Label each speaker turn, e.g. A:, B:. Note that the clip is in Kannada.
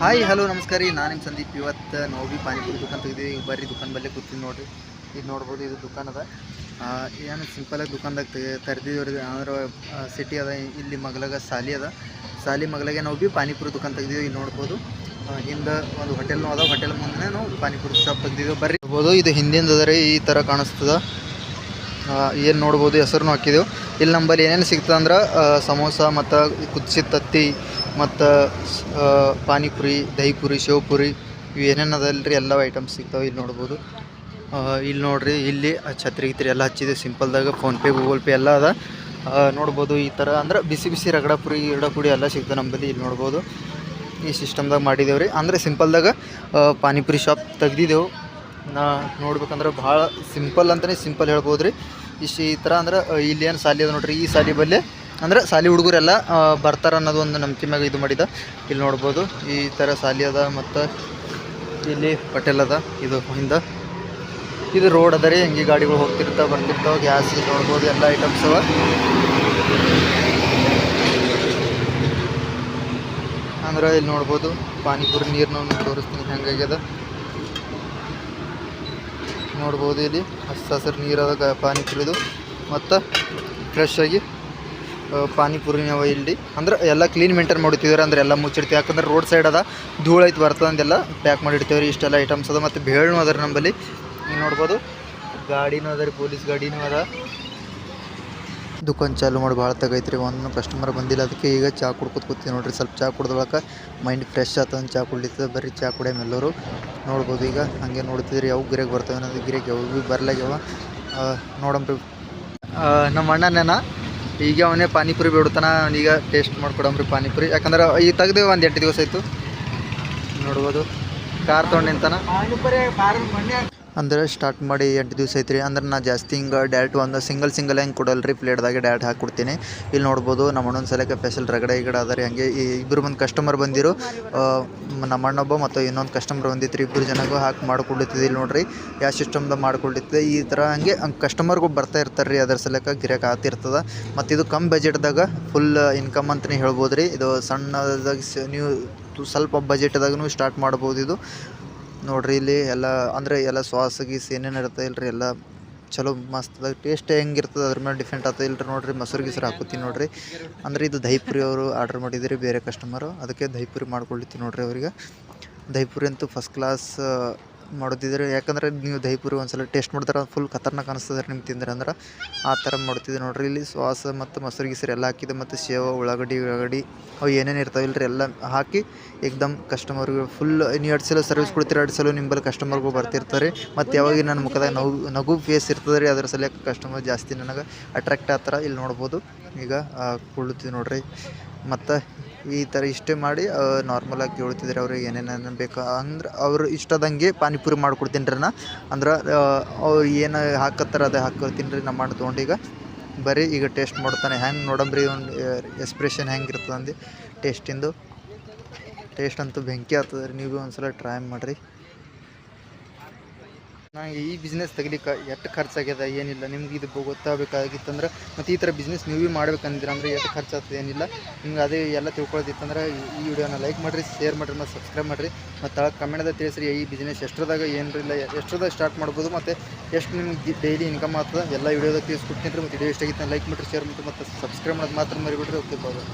A: ಹಾಯ್ ಹಲೋ ನಮಸ್ಕಾರ ರೀ. ನಾನು ನಿಮ್ಮ ಸಂದೀಪ್. ಇವತ್ತು ನೋವಿ ಪಾನಿಪುರಿ ದುಕಾನ್ ತೆಗೆದಿವಿ ಈಗ ಬರ್ರಿ ದುಕಾನ್ ಬಲ್ಲೇ ಕೂತೀನಿ ನೋಡಿರಿ. ಈಗ ನೋಡ್ಬೋದು ಇದು ದುಕಾನ್ ಅದ. ಏನು ಸಿಂಪಲಾಗಿ ದುಕಾನ್ದಾಗ ತೆರೆದಿದ್ದೀವ್ರಿ ಅಂದ್ರೆ ಸಿಟಿ ಅದ, ಇಲ್ಲಿ ಮಗಲಾಗ ಸಾಲಿ ಅದ. ಸಾಲಿ ಮಗಲಾಗೆ ನಾವು ಬಿ ಪಾನಿಪುರಿ ದುಕಾನ್ ತೆಗ್ದೀವಿ ಈಗ ನೋಡ್ಬೋದು. ಹಿಂದೆ ಒಂದು ಹೋಟೆಲ್ನೂ ಅದ ಹೋಟೆಲ್ ಮುಂದೆ ನಾವು ಪಾನಿಪುರಿ ಶಾಪ್ ತೆಗ್ದಿದ್ದೀವಿ ಬರ್ರಿ. ನೋಡ್ಬೋದು, ಇದು ಹಿಂದಿಂದ ಅದ ರೀ. ಈ ಥರ ಕಾಣಿಸ್ತದ. ಏನು ನೋಡ್ಬೋದು ಹೆಸರು ಹಾಕಿದೆವು. ಇಲ್ಲಿ ನಂಬಲ್ಲಿ ಏನೇನು ಸಿಗ್ತದೆ ಅಂದ್ರೆ ಸಮೋಸ ಮತ್ತು ಕುದಿಸಿ ತತ್ತಿ ಮತ್ತು ಪಾನಿಪುರಿ ದಹಿಪುರಿ ಶೇವ್ಪುರಿ ಇವು ಏನೇನು ಅದಲ್ಲ ರೀ ಎಲ್ಲ ಐಟಮ್ಸ್ ಸಿಗ್ತಾವೆ ಇಲ್ಲಿ ನೋಡ್ಬೋದು. ಇಲ್ಲಿ ನೋಡ್ರಿ ಇಲ್ಲಿ ಛತ್ರಿ ಗಿತ್ರಿ ಎಲ್ಲ ಹಚ್ಚಿದೆ. ಸಿಂಪಲ್ದಾಗ ಫೋನ್ಪೇ ಗೂಗಲ್ ಪೇ ಎಲ್ಲ ಅದ. ನೋಡ್ಬೋದು ಈ ಥರ ಅಂದ್ರೆ ಬಿಸಿ ಬಿಸಿ ರಗಡ ಪುರಿ ಗಿಡ ಪುಡಿ ಎಲ್ಲ ಸಿಗ್ತದೆ ನಮ್ಮಲ್ಲಿ ಇಲ್ಲಿ ನೋಡ್ಬೋದು. ಈ ಸಿಸ್ಟಮ್ದಾಗ ಮಾಡಿದ್ದೇವೆ ರೀ ಅಂದರೆ ಸಿಂಪಲ್ದಾಗ ಪಾನಿಪುರಿ ಶಾಪ್ ತೆಗ್ದಿದ್ದೆವು ನಾ ನೋಡ್ಬೇಕಂದ್ರೆ ಭಾಳ ಸಿಂಪಲ್ ಅಂತಲೇ ಸಿಂಪಲ್ ಹೇಳ್ಬೋದು ರೀ ಇಷ್ಟು ಈ ಥರ ಅಂದ್ರೆ ಆ, ಇಲ್ಲಿ ಏನು ಸಾಲಿ ಅದ ನೋಡ್ರಿ. ಈ ಸಾಲಿ ಬಲ್ಲಿ ಅಂದ್ರೆ ಸಾಲಿ ಹುಡುಗರೆಲ್ಲ ಬರ್ತಾರ ಅನ್ನೋದು ಒಂದು ನಂಬಿಕೆ ಮ್ಯಾಗ ಇದು ಮಾಡಿದ. ಇಲ್ಲಿ ನೋಡ್ಬೋದು, ಈ ಥರ ಸಾಲಿ ಅದ ಮತ್ತು ಇಲ್ಲಿ ಪಟೇಲ್ ಅದ, ಇದು ಹಿಂದೆ. ಇದು ರೋಡ್ ಅದ ರೀ, ಹಿಂಗೆ ಗಾಡಿಗಳು ಹೋಗ್ತಿರ್ತಾವ, ಬರ್ತಿರ್ತಾವ, ಗ್ಯಾಸ್ ನೋಡ್ಬೋದು, ಎಲ್ಲ ಐಟಮ್ಸ್ ಅವ. ಅಂದ್ರೆ ಇಲ್ಲಿ ನೋಡ್ಬೋದು, ಪಾನಿಪುರಿ ನೀರನ್ನ ತೋರಿಸ್ತೀನಿ ಹೆಂಗಾಗ್ಯದ ನೋಡ್ಬೋದು ಇಲ್ಲಿ ಹಸಿ ಹಸಿರು ನೀರದ ಪಾನಿಪುರಿದು. ಮತ್ತು ಫ್ರೆಶ್ ಆಗಿ ಆ, ಪಾನಿಪುರಿ ಅವ ಇಲ್ಲಿ. ಅಂದ್ರೆ ಎಲ್ಲ ಕ್ಲೀನ್ ಮೇಂಟೈನ್ ಮಾಡ್ತಿದ್ದಾರೆ ಅಂದ್ರೆ ಎಲ್ಲ ಮುಚ್ಚಿರ್ತೀವಿ ಯಾಕಂದ್ರೆ ರೋಡ್ ಸೈಡ್ ಅದ ಧೂಳು ಐತೆ ಬರ್ತದೆ ಅಂದೆಲ್ಲ ಪ್ಯಾಕ್ ಮಾಡಿಡ್ತೀವಿ ರೀ ಇಷ್ಟೆಲ್ಲ ಐಟಮ್ಸ್ ಅದ. ಮತ್ತು ಬೇಳ್ನೂ ಅದ ರೀ ನೀವು ನೋಡ್ಬೋದು ಗಾಡಿನೂ ಅದ ರೀ ಪೊಲೀಸ್ ಗಾಡಿನೂ ಅದ. ದುಕಾನ್ ಚಾಲು ಮಾಡಿ ಭಾಳ ತಗೈತ್ರಿ ಒಂದು ಕಸ್ಟಮರ್ ಬಂದಿಲ್ಲ. ಅದಕ್ಕೆ ಈಗ ಚಾ ಕುಡ್ಕೊತ ಕೂತೀವಿ ನೋಡ್ರಿ. ಸ್ವಲ್ಪ ಚಾ ಕುಡ್ದೊಳಕ ಮೈಂಡ್ ಫ್ರೆಶ್ ಆತಂದು ಚಾ ಕುಡ್ಲಿತ್ತದ ಬರೀ ಚಾ ಕುಡಿಯಮ್ ಎಲ್ಲರೂ. ನೋಡ್ಬೋದು ಈಗ ಹಾಗೆ ನೋಡ್ತಿದ್ರಿ. ಯಾವ ಗಿರಿಯಾಗ ಬರ್ತವೆ ಅನ್ನೋದು. ಗಿರಿಯಾಗ ಯಾವ ಭೀ ಬರ್ಲಾಗ್ಯವ. ನೋಡಂಬ್ರಿ ನಮ್ಮ ಅಣ್ಣನೇನ ಈಗ ಅವನೇ ಪಾನಿಪುರಿ ಬಿಡ್ತಾನ ಈಗ ಟೇಸ್ಟ್ ಮಾಡ್ಕೊಡಂಬ್ರಿ ಪಾನಿಪುರಿ. ಯಾಕಂದ್ರೆ ಈಗ ತೆಗ್ದು ಒಂದು ಎಂಟು ದಿವಸ ಆಯಿತು. ನೋಡ್ಬೋದು. ಕಾರ್ ತೊಗೊಂಡು ನಿಂತಾನ. ಅಂದ್ರೆ ಸ್ಟಾರ್ಟ್ ಮಾಡಿ ಎಂಟು ದಿವಸ ಐತ್ರಿ. ಅಂದ್ರೆ ನಾ ಜಾಸ್ತಿ ಹಿಂಗೆ ಡೈರೆಕ್ಟ್ ಒಂದು ಸಿಂಗಲ್ ಸಿಂಗಲ್ ಹೆಂಗೆ ಕೊಡಲ್ಲ ರೀ ಪ್ಲೇಟ್ದಾಗೆ ಡೈರೆಕ್ಟ್ ಹಾಕಿ ಕೊಡ್ತೀನಿ ಇಲ್ಲಿ ನೋಡ್ಬೋದು ನಮ್ಮ ಅಣ್ಣನ ಸಲಕ್ಕೆ ಸ್ಪೆಷಲ್ ರಗಡೆ ಗಿಡ ಅದ ರೀ ಹಂಗೆ ಇಬ್ಬರು ಮಂದಿ ಕಸ್ಟಮರ್ ಬಂದಿರು. ನಮ್ಮ ಅಣ್ಣೊಬ್ಬ ಮತ್ತು ಇನ್ನೊಂದು ಕಸ್ಟಮರ್ ಬಂದಿತ್ತು ಇಬ್ಬರು ಜನಗೂ ಹಾಕಿ ಮಾಡ್ಕೊಡ್ತಿದ್ದೆ ಇಲ್ಲಿ ನೋಡ್ರಿ. ಯಾವ ಸಿಸ್ಟಮ್ದಾಗ ಮಾಡ್ಕೊಡ್ತಿದ್ದೆ ಈ ಥರ ಹಂಗೆ ಕಸ್ಟಮರ್ಗೂ ಬರ್ತಾ ಇರ್ತಾರೆ ರೀ ಅದ್ರ ಸಲಕ್ಕೆ ಗಿರಾಕ್ ಆತಿರ್ತದ ಮತ್ತು ಇದು ಕಮ್ಮಿ ಬಜೆಟ್ದಾಗ ಫುಲ್ ಇನ್ಕಮ್ ಅಂತಲೇ ಹೇಳ್ಬೋದು ರೀ ಇದು ಸಣ್ಣದಾಗ ನೀವು ಸ್ವಲ್ಪ ಬಜೆಟ್ದಾಗೂ ಸ್ಟಾರ್ಟ್ ಮಾಡ್ಬೋದು ಇದು. ನೋಡ್ರಿ ಇಲ್ಲಿ ಎಲ್ಲ, ಅಂದರೆ ಎಲ್ಲ ಸಾಸ್ ಗೀಸ್ ಏನೇನು ಇರುತ್ತೆ ಇಲ್ರಿ, ಎಲ್ಲ ಚಲೋ ಮಸ್ತ್ ಟೇಸ್ಟ್ ಹೆಂಗಿರ್ತದೆ ಅದ್ರ ಮೇಲೆ ಡಿಫ್ರೆಂಟ್ ಆಗ್ತದೆ ಇಲ್ರಿ ನೋಡ್ರಿ, ಮೊಸರು ಗೀಸರು ಹಾಕೋತೀನಿ ನೋಡ್ರಿ. ಅಂದ್ರೆ ಇದು ದಹಿಪುರಿ ಅವರು ಆರ್ಡ್ರ್ ಮಾಡಿದ್ರಿ ಬೇರೆ ಕಸ್ಟಮರು ಅದಕ್ಕೆ ದಹಿಪುರಿ ಮಾಡ್ಕೊಳ್ತೀನಿ ನೋಡ್ರಿ ಅವ್ರಿಗೆ. ದಹಿಪುರಿ ಅಂತೂ ಫಸ್ಟ್ ಕ್ಲಾಸ್ ಮಾಡೋದಿದ್ರೆ ಯಾಕಂದ್ರೆ ನೀವು ದಹಿಪುರಿ ಒಂದ್ಸಲ ಟೇಸ್ಟ್ ಮಾಡಿದ್ರೆ ಫುಲ್ ಖತರ್ನಾಕ್ ಅನಿಸ್ತದೆ ನಿಮ್ಗೆ ತಿಂದ್ರೆ ಅಂದ್ರೆ. ಆ ಥರ ಮಾಡುತ್ತಿದ್ದೆ ನೋಡ್ರಿ. ಇಲ್ಲಿ ಸಾಸ್ ಮತ್ತು ಮೊಸರು, ಗಿಸರು ಎಲ್ಲ ಹಾಕಿದೆ ಮತ್ತು ಸೇವ, ಉಳ್ಳಾಗಡ್ಡಿ ಉಳ್ಳಾಗಡ್ಡಿ, ಅವು ಏನೇನು ಇರ್ತಾವಿಲ್ರಿ ಎಲ್ಲ ಹಾಕಿ ಏಕ್ದಮ್ ಕಸ್ಟಮರ್ಗೆ ಫುಲ್ ನೀವು ಎರಡು ಸಲ ಸರ್ವಿಸ್ ಕೊಡ್ತೀರಿ, ಎರಡು ಸಲ ನಿಂಬಲ್ಲಿ ಕಸ್ಟಮರ್ಗಳು ಬರ್ತಿರ್ತಾರೆ. ಮತ್ತು ಯಾವಾಗ ನನ್ನ ಮುಖದಾಗ ನಗು ನಗು ಫೇಸ್ ಇರ್ತದೆ ರೀ, ಅದ್ರ ಸಲಕ್ಕ ಕಸ್ಟಮರ್ ಜಾಸ್ತಿ ನನಗೆ ಅಟ್ರಾಕ್ಟ್ ಥರ ಇಲ್ಲಿ ನೋಡ್ಬೋದು. ಈಗ ಕೊಡ್ತೀವಿ ನೋಡಿರಿ. ಮತ್ತು ಈ ಥರ ಇಷ್ಟೇ ಮಾಡಿ ನಾರ್ಮಲಾಗಿ ಕೇಳ್ತಿದ್ರೆ ಅವ್ರಿಗೆ ಏನೇನೇನು ಬೇಕು. ಅಂದ್ರೆ ಅವ್ರು ಇಷ್ಟದಂಗೆ ಪಾನಿಪುರಿ ಮಾಡ್ಕೊಡ್ತೀನಿ ರೀ ನಾ ಅಂದ್ರೆ ಅವ್ರು ಏನು ಹಾಕತ್ತಾರ ಅದೇ ಹಾಕೊಳ್ತೀನಿ ರೀ ನಮ್ಮ ತೊಗೊಂಡು ಈಗ. ಬರೀ ಈಗ ಟೇಸ್ಟ್ ಮಾಡ್ತಾನೆ. ಹೆಂಗೆ ನೋಡಂಬ್ರಿ ಒಂದು ಎಕ್ಸ್ಪ್ರೆಷನ್ ಹೆಂಗೆ ಇರ್ತದೆ ಟೇಸ್ಟಿಂದು ಟೇಸ್ಟ್ ಅಂತೂ ಬೆಂಕಿ ಆಗ್ತದೆ ರೀ ನೀವು ಒಂದ್ಸಲ ಟ್ರೈ ಮಾಡಿರಿ. ನಂಗೆ ಈ ಬಿಸ್ನೆಸ್ ತೆಗಿಲಿಕ್ಕೆ ಎಷ್ಟು ಖರ್ಚಾಗ್ಯದ, ಏನಿಲ್ಲ. ನಿಮ್ಗೆ ಇದು ಗೊತ್ತಾಗಬೇಕಾಗಿತ್ತಂದ್ರೆ ಮತ್ತು ಈ ಥರ ಬಿಸ್ನೆಸ್ ನೀವು ಮಾಡ್ಬೇಕಂದ್ರೆ ಅಂದ್ರೆ ಎಷ್ಟು ಖರ್ಚಾಗ್ತದೆ, ಏನಿಲ್ಲ. ನಿಮ್ಗೆ ಅದೇ ಎಲ್ಲ ತಿಳ್ಕೊಳ್ತಿತ್ತಂದ್ರೆ ಈ ವಿಡಿಯೋನ ಲೈಕ್ ಮಾಡಿರಿ ಶೇರ್ ಮಾಡಿರಿ, ಮತ್ತು ಸಬ್ಸ್ಕ್ರೈಬ್ ಮಾಡಿರಿ. ಮತ್ತು ತಳಗೆ ಕಮೆಂಟ್ದಾಗ ತಿಳಿಸ್ರಿ ಈ ಬಿಸ್ನೆಸ್ ಎಷ್ಟರದಾಗ ಏನಿಲ್ಲ ಎಷ್ಟರದಾಗ ಸ್ಟಾರ್ಟ್ ಮಾಡ್ಬೋದು, ಮತ್ತು ಎಷ್ಟು ನಿಮ್ಗೆ ಡೈಲಿ ಇನ್ಕಮ್ ಆಗ್ತದೆ? ಎಲ್ಲ ವಿಡಿಯೋದಾಗ ತಿಳಿಸ್ಕೊಡ್ತೀನಿ ರೀ, ಮತ್ತು ವಿಡಿಯೋ ಇಷ್ಟ ಆಗಿತ್ತು ಲೈಕ್ ಮಾಡಿರಿ ಶೇರ್ ಮಾಡಿರಿ, ಮತ್ತು ಸಬ್ಸ್ಕ್ರೈಬ್ ಮಾಡೋದು ಮಾತ್ರ ಮರಿಬಿಡ್ರಿ, ಓಕೆ ಬಾಬಾ